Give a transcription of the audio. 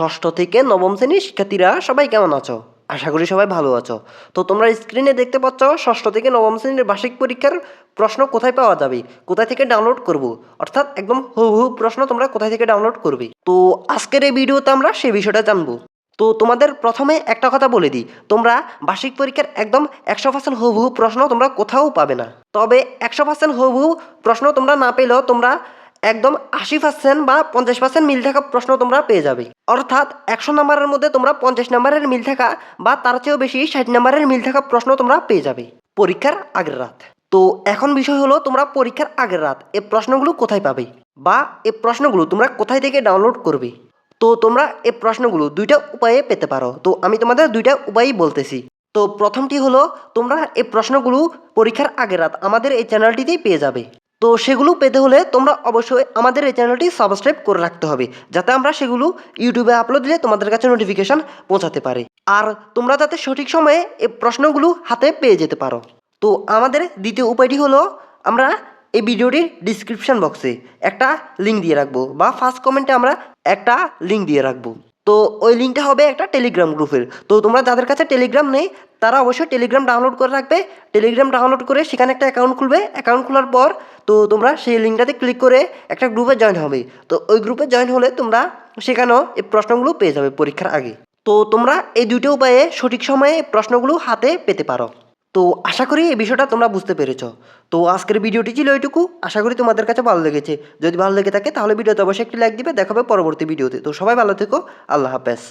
ষষ্ঠ থেকে নবম শ্রেণির শিক্ষার্থীরা সবাই কেমন আছো? আশা করি সবাই ভালো আছো। তো তোমরা স্ক্রিনে দেখতে পাচ্ছ, ষষ্ঠ থেকে নবম শ্রেণির বার্ষিক পরীক্ষার প্রশ্ন কোথায় পাওয়া যাবে? কোথায় থেকে ডাউনলোড করব? অর্থাৎ একদম হুবহু প্রশ্ন তোমরা কোথায় থেকে ডাউনলোড করবে? তো আজকের এই ভিডিওতে আমরা সেই বিষয়টা জানব। তো তোমাদের প্রথমে একটা কথা বলে দিই, তোমরা বার্ষিক পরীক্ষার একদম একশো পার্সেন্ট হুবহু প্রশ্ন তোমরা কোথাও পাবে না। তবে একশো পার্সেন্ট হুবহু প্রশ্ন তোমরা না পেলেও তোমরা একদম আশি পার্সেন্ট বা পঞ্চাশ পার্সেন্ট মিল থাকা প্রশ্ন তোমরা পেয়ে যাবে। অর্থাৎ একশো নাম্বারের মধ্যে তোমরা পঞ্চাশ নাম্বারের মিল থাকা বা তার চেয়েও বেশি ষাট নাম্বারের মিল থাকা প্রশ্ন তোমরা পেয়ে যাবে পরীক্ষার আগের রাত। তো এখন বিষয় হলো তোমরা পরীক্ষার আগের রাত এ প্রশ্নগুলো কোথায় পাবে বা এ প্রশ্নগুলো তোমরা কোথায় থেকে ডাউনলোড করবে। তো তোমরা এ প্রশ্নগুলো দুইটা উপায়ে পেতে পারো। তো আমি তোমাদের দুইটা উপায়ই বলতেছি। তো প্রথমটি হলো তোমরা এই প্রশ্নগুলো পরীক্ষার আগের রাত আমাদের এই চ্যানেলটিতেই পেয়ে যাবে। তো সেগুলো পেতে হলে তোমরা অবশ্যই আমাদের এই চ্যানেলটি সাবস্ক্রাইব করে রাখতে হবে, যাতে আমরা সেগুলো ইউটিউবে আপলোড দিলে তোমাদের কাছে নোটিফিকেশন পৌঁছাতে পারে। আর তোমরা যাতে সঠিক সময়ে এই প্রশ্নগুলো হাতে পেয়ে যেতে পারো। তো আমাদের দ্বিতীয় উপায়টি হলো, আমরা এই ভিডিওটির ডিসক্রিপশন বক্সে একটা লিঙ্ক দিয়ে রাখব বা ফার্স্ট কমেন্টে আমরা একটা লিঙ্ক দিয়ে রাখব। তো ওই লিঙ্কটা হবে একটা টেলিগ্রাম গ্রুপের তো তোমরা যাদের কাছে টেলিগ্রাম নেই, তারা অবশ্যই টেলিগ্রাম ডাউনলোড করে রাখবে। টেলিগ্রাম ডাউনলোড করে সেখানে একটা অ্যাকাউন্ট খুলবে। অ্যাকাউন্ট খোলার পর তো তোমরা সেই লিঙ্কটাতে ক্লিক করে একটা গ্রুপে জয়েন হবে। তো ওই গ্রুপে জয়েন হলে তোমরা সেখানেও এই প্রশ্নগুলো পেয়ে যাবে পরীক্ষার আগে। তো তোমরা এই দুটো উপায়ে সঠিক সময়ে প্রশ্নগুলো হাতে পেতে পারো। তো আশা করি এই বিষয়টা তোমরা বুঝতে পেরেছ। তো আজকের ভিডিওটি ছিল এইটুকু। আশা করি তোমাদের কাছে ভালো লেগেছে। যদি ভালো লেগে থাকে তাহলে ভিডিওতে অবশ্যই একটি লাইক দিবে। দেখাবে পরবর্তী ভিডিওতে। তো সবাই ভালো থেকো। আল্লাহ হাফেজ।